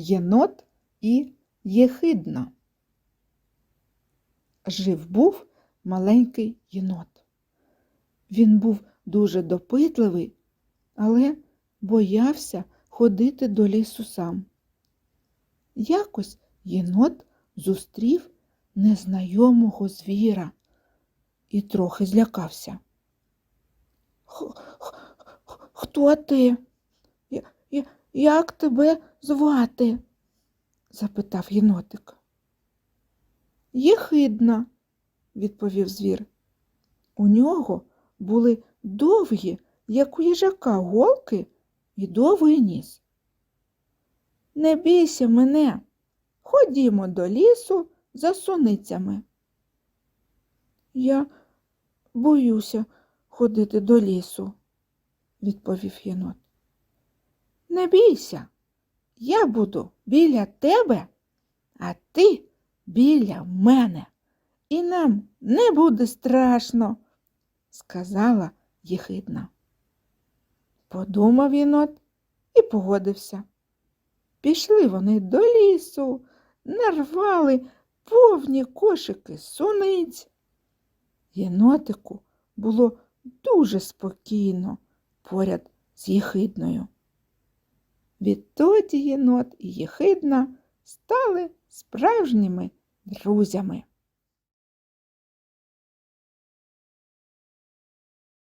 Єнот і Єхидна. Жив був маленький єнот. Він був дуже допитливий, але боявся ходити до лісу сам. Якось єнот зустрів незнайомого звіра і трохи злякався. «Х- х- х- Хто ти? Як тебе звати? запитав єнотик. Єхидна, відповів звір. У нього були довгі, як у їжака, голки і довгий ніс. Не бійся мене, ходімо до лісу за суницями. Я боюся ходити до лісу, відповів єнот. Не бійся, я буду біля тебе, а ти біля мене, і нам не буде страшно, сказала єхидна. Подумав єнот і погодився. Пішли вони до лісу, нарвали повні кошики суниць. Єнотику було дуже спокійно поряд з єхидною. Відтоді єнот і єхидна стали справжніми друзями.